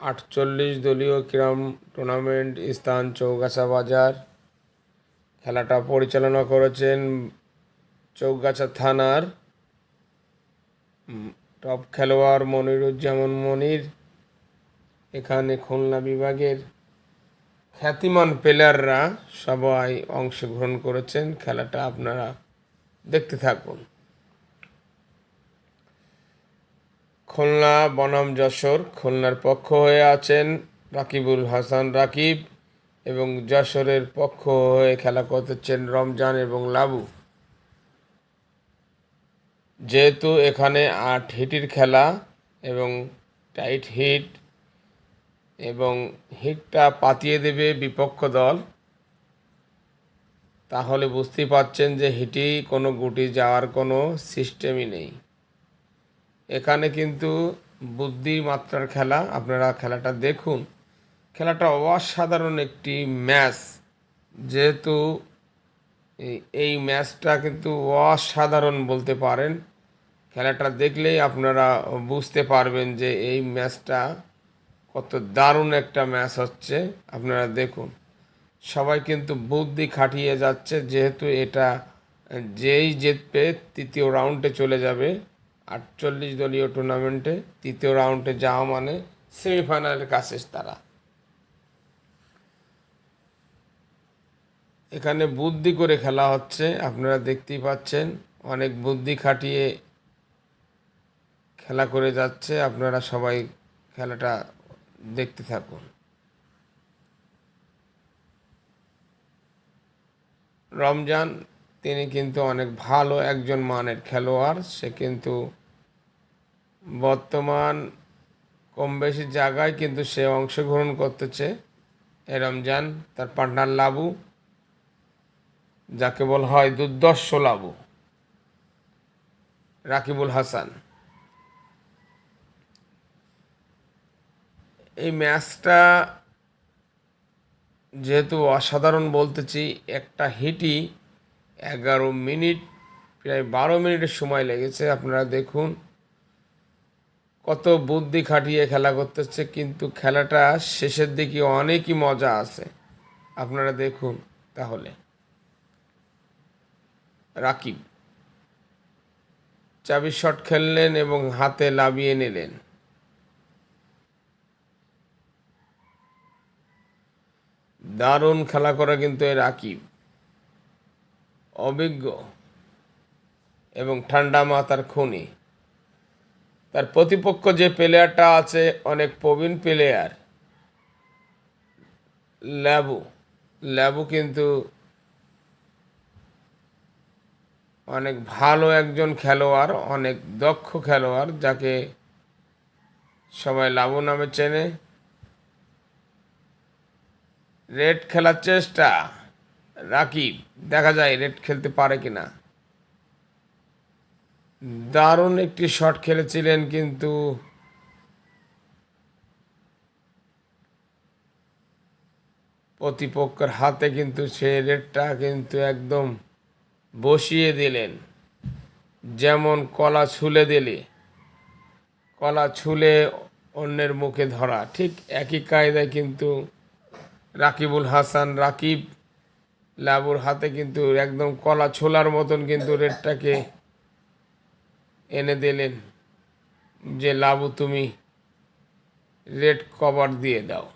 আটচল্লিশ দলীয় ক্রীড়াম টুর্নামেন্ট স্থান চৌগাছা বাজার। খেলাটা পরিচালনা করেছেন চৌগাছা থানার টপ খেলোয়াড় মনিরুজ্জামান মনির। এখানে খুলনা বিভাগের খ্যাতিমান প্লেয়াররা সবাই অংশগ্রহণ করেছেন। খেলাটা আপনারা দেখতে থাকুন। খুলনা বনাম যশোর। খুলনার পক্ষ হয়ে আছেন রাকিবুল হাসান রাকিব এবং যশোরের পক্ষ হয়ে খেলা করতেছেন রমজান এবং লাবু। যেহেতু এখানে আট হিটির খেলা এবং টাইট হিট এবং হিটটা পাতিয়ে দেবে বিপক্ষ দল, তাহলে বুঝতেই পারছেন যে হিটি কোনো গুটি যাওয়ার কোনো সিস্টেমই নেই। এখানে কিন্তু বুদ্ধিমাত্রার খেলা, আপনারা খেলাটা দেখুন। খেলাটা অসাধারণ একটি ম্যাচ। যেহেতু এই- এই ম্যাচটা কিন্তু অসাধারণ বলতে পারেন। খেলাটা দেখলেই আপনারা বুঝতে পারবেন যে এই ম্যাচটা কত দারুণ একটা ম্যাচ হচ্ছে। আপনারা দেখুন, সবাই কিন্তু বুদ্ধি খাটিয়ে যাচ্ছে, যেহেতু এটা যেই জিতবে, তৃতীয় রাউন্ডে চলে যাবে। আটচল্লিশ দলীয় টুর্নামেন্টে তৃতীয় রাউন্ডে যাওয়া মানে সেমিফাইনালের কাছে তারা। এখানে বুদ্ধি করে খেলা হচ্ছে, আপনারা দেখতেই পাচ্ছেন, অনেক বুদ্ধি খাটিয়ে খেলা করে যাচ্ছে, আপনারা সবাই খেলাটা দেখতে থাকুন। রমজান, তিনি কিন্তু অনেক ভালো একজন মানের খেলোয়াড়, সে কিন্তু বর্তমান কম বেশি জায়গায় কিন্তু সে অংশগ্রহণ করতেছে। এ রমজান, তার পার্টনার লাবু, যাকে বলা হয় দুর্দর্শ লাবু, রাকিবুল হাসান। এই ম্যাচটা যেহেতু অসাধারণ বলতেছি, একটা হিটই এগারো মিনিট, প্রায় বারো মিনিটের সময় লেগেছে। আপনারা দেখুন কত বুদ্ধি খাটিয়ে খেলা করতেছে, কিন্তু খেলাটা শেষের দিকে অনেকই মজা আছে। আপনারা দেখুন তাহলে। রাকিব চাবি শট খেললেন এবং হাতে লাবিয়ে নিলেন। দারুণ খেলা করা কিন্তু এর রাকিব। অভিজ্ঞ এবং ঠান্ডা মাথার খুনি। তার প্রতিপক্ষ যে প্লেয়ারটা আছে, অনেক প্রবীণ প্লেয়ার ল্যাবু। ল্যাবু কিন্তু অনেক ভালো একজন খেলোয়াড়, অনেক দক্ষ খেলোয়াড়, যাকে সবাই লাবু নামে চেনে। রেড খেলার চেষ্টা, রাকিব, দেখা যায় রেড খেলতে পারে কিনা। দারুণ একটি শট খেলেছিলেন কিন্তু প্রতিপক্ষের হাতে কিন্তু সে রেটটা কিন্তু একদম বসিয়ে দিলেন। যেমন কলা ছুলে দিলে, কলা ছুলে অন্যের মুখে ধরা। ঠিক একই কায়দায় কিন্তু রাকিবুল হাসান, রাকিব লাবুর হাতে কিন্তু একদম কলা ছোলার মতন কিন্তু রেডটাকে এনে দিলেন যে, লাবু, তুমি রেড কভার দিয়ে দাও।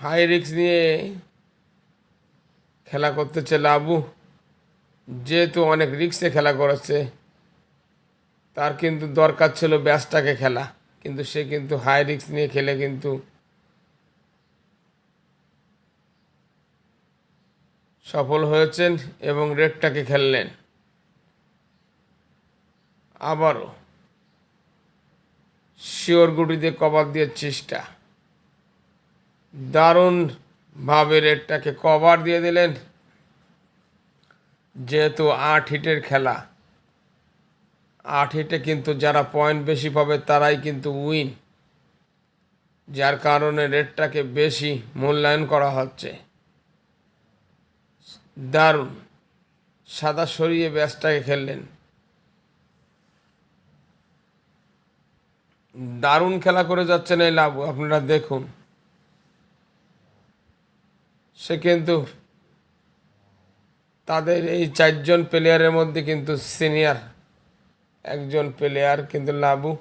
হাই রিক্স নিয়ে খেলা করতেছে লাবু। যেহেতু অনেক রিক্সে খেলা করেছে, তার কিন্তু দরকার ছিল ব্যাসটাকে খেলা। কিন্তু সে কিন্তু হাই রিক্স নিয়ে খেলে কিন্তু সফল হয়েছেন এবং রেডটাকে খেললেন। আবারও শিওর গুটি দিয়ে কভার দিয়ে চেষ্টা। দারুণভাবে রেডটাকে কভার দিয়ে দিলেন। যেহেতু আট হিটের খেলা, আট হিটে কিন্তু যারা পয়েন্ট বেশি পাবে তারাই কিন্তু উইন, যার কারণে রেটটাকে বেশি মূল্যায়ন করা হচ্ছে। দারুণ। সাদা সরিয়ে ব্যাসটাকে খেললেন। দারুণ খেলা করে যাচ্ছেন এই লাভ আপনারা দেখুন। সে কিন্তু তাদের এই চারজন প্লেয়ারের মধ্যে কিন্তু সিনিয়র একজন প্লেয়ার কিন্তু লাবু।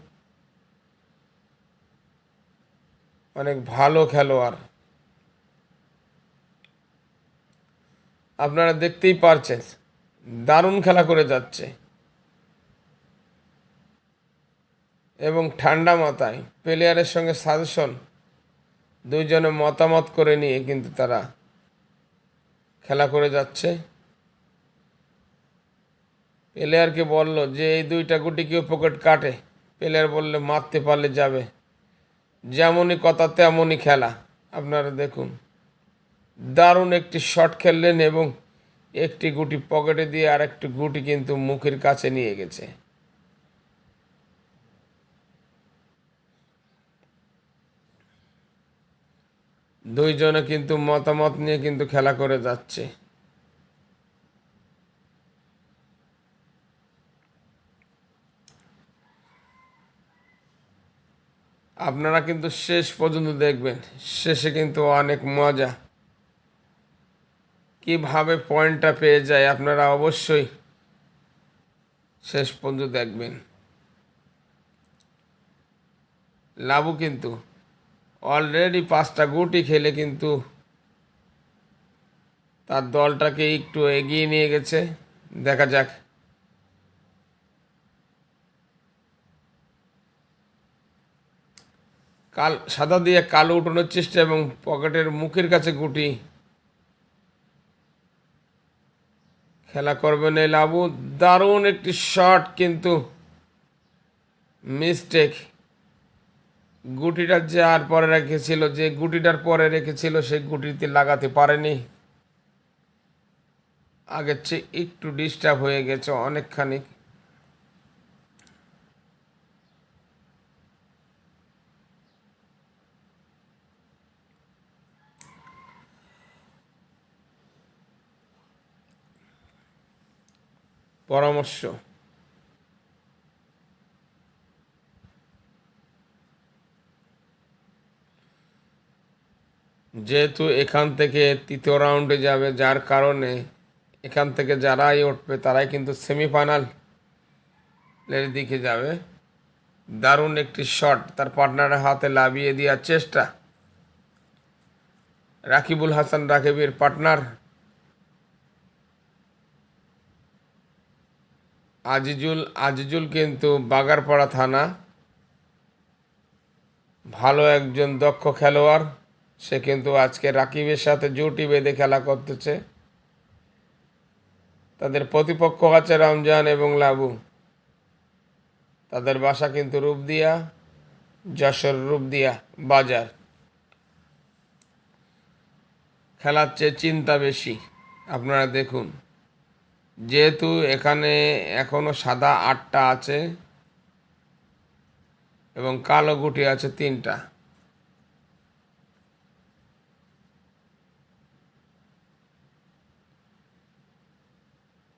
অনেক ভালো খেলোয়াড়। আপনারা দেখতেই পারছেন, দারুণ খেলা করে যাচ্ছে। এবং ঠান্ডা মাথায় প্লেয়ারের সঙ্গে সাজেশন দুইজনে মতামত করে নিয়ে কিন্তু তারা খেলা করে যাচ্ছে। প্লেয়ারকে বলল যে, এই দুইটা গুটি কেউ পকেট কাটে? প্লেয়ার বললে, মারতে পারলে যাবে। যেমনই কথা, তেমনই খেলা। আপনারা দেখুন। দারুণ একটি শট খেললেন এবং একটি গুটি পকেটে দিয়ে আর একটি গুটি কিন্তু মুখের কাছে নিয়ে গেছে। দুইজনে কিন্তু মতামত নিয়ে কিন্তু খেলা করে যাচ্ছে। আপনারা কিন্তু শেষ পর্যন্ত দেখবেন, শেষে কিন্তু অনেক মজা। কীভাবে পয়েন্টটা পেয়ে যায় আপনারা অবশ্যই শেষ পর্যন্ত দেখবেন। লাভু কিন্তু অলরেডি পাঁচটা গুটি খেলে কিন্তু তার দলটাকে একটু এগিয়ে নিয়ে গেছে। দেখা যাক। কাল সাদা দিয়ে কালো উঠানোর চেষ্টা এবং পকেটের মুখের কাছে গুটি খেলা করবেন এই লাবু। দারুণ একটি শট কিন্তু মিস্টেক গুটিটা যে আর পরে রেখেছিল, যে গুটিটার পরে রেখেছিল, সেই গুটিতে লাগাতে পারেনি। আগের চেয়ে একটু ডিস্টার্ব হয়ে গেছে অনেকখানি। পরামর্শ। যেহেতু এখান থেকে তৃতীয় রাউন্ডে যাবে, যার কারণে এখান থেকে যারাই উঠবে, তারাই কিন্তু সেমিফাইনালের দিকে যাবে। দারুণ একটি শট তার পার্টনারের হাতে লাভিয়ে দেওয়ার চেষ্টা। রাকিবুল হাসান রাকিবের পার্টনার আজিজুল আজিজুল কিন্তু বাগারপাড়া থানা। ভালো একজন দক্ষ খেলোয়াড়। সে কিন্তু আজকে রাকিবের সাথে জুটি বেঁধে খেলা করতেছে। তাদের প্রতিপক্ষ আছে রমজান এবং লাবু। তাদের বাসা কিন্তু রূপদিয়া, যশোর রূপদিয়া বাজার। খেলার চেয়ে চিন্তা বেশি। আপনারা দেখুন। যেহেতু এখানে এখনও সাদা আটটা আছে এবং কালো গুটি আছে তিনটা।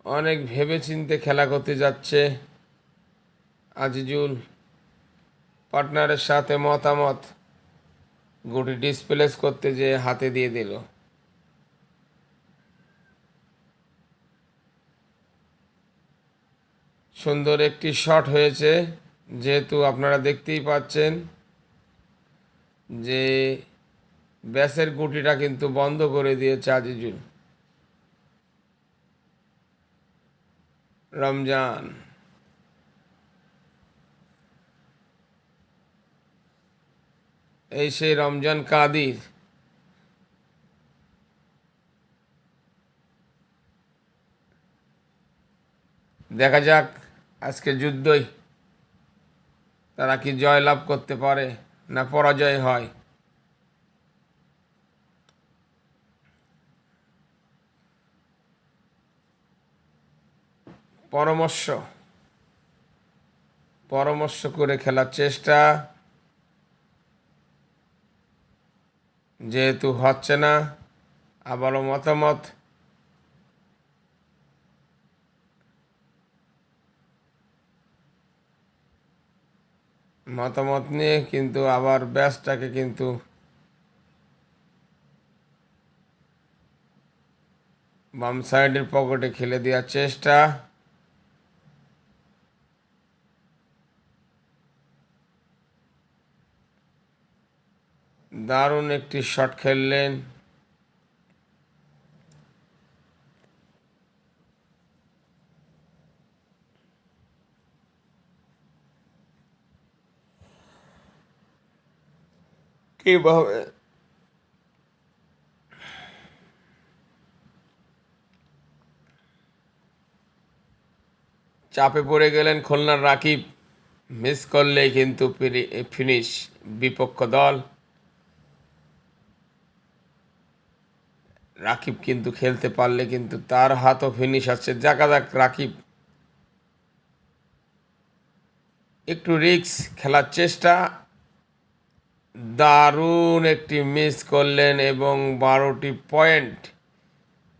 অনেক ভেবে চিনতে খেলা করতে যাচ্ছে আজিজুল। পার্টনারের সাথে মতামত। গুটি ডিসপ্লেস করতে যে হাতে দিয়ে দিল। সুন্দর একটি শট হয়েছে, যেহেতু আপনারা দেখতেই পাচ্ছেন যে ব্যাসের গুটিটা কিন্তু বন্ধ করে দিয়েছে আজিজুল। রমজান। এই সেই রমজান কাদির। দেখা যাক আজকে যুদ্ধই। তারা কি জয় লাভ করতে পারে না পরাজয় হয়? পরামর্শ। পরামর্শ করে খেলার চেষ্টা। যেহেতু হচ্ছে না, আবারও মতামত। মতামত নিয়ে কিন্তু আবার ব্যাসটাকে কিন্তু বাম সাইডের পকেটে খেলে দেওয়ার চেষ্টা। দারুণ একটি শট খেললেন। কীভাবে চাপে পড়ে গেলেন খুলনার রাকিব। মিস করলেই কিন্তু ফিনিশ বিপক্ষ দল। রাকিব কিন্তু খেলতে পারলে কিন্তু তার হাতও ফিনিশ আছে। যাকা, যাক, রাকিব। একটু রিক্স খেলার চেষ্টা। দারুণ একটি মিস করলেন এবং বারোটি পয়েন্ট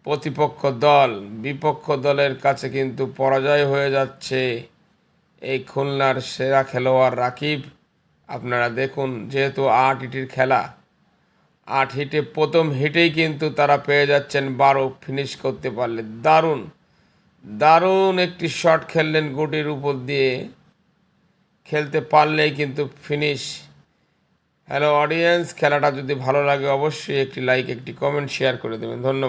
প্রতিপক্ষ দল। বিপক্ষ দলের কাছে কিন্তু পরাজয় হয়ে যাচ্ছে এই খুলনার সেরা খেলোয়াড় রাকিব। আপনারা দেখুন, যেহেতু আট হিটের খেলা, আট হিটে প্রথম হিটেই কিন্তু তারা পেয়ে যাচ্ছেন বারো, ফিনিশ করতে পারলে দারুণ। দারুণ একটি শট খেললেন গুটির উপর দিয়ে। খেলতে পারলেই কিন্তু ফিনিশ। হ্যালো অডিয়েন্স খেলাটা যদি ভালো লাগে অবশ্যই একটি লাইক একটি কমেন্ট শেয়ার করে দেবেন। ধন্যবাদ।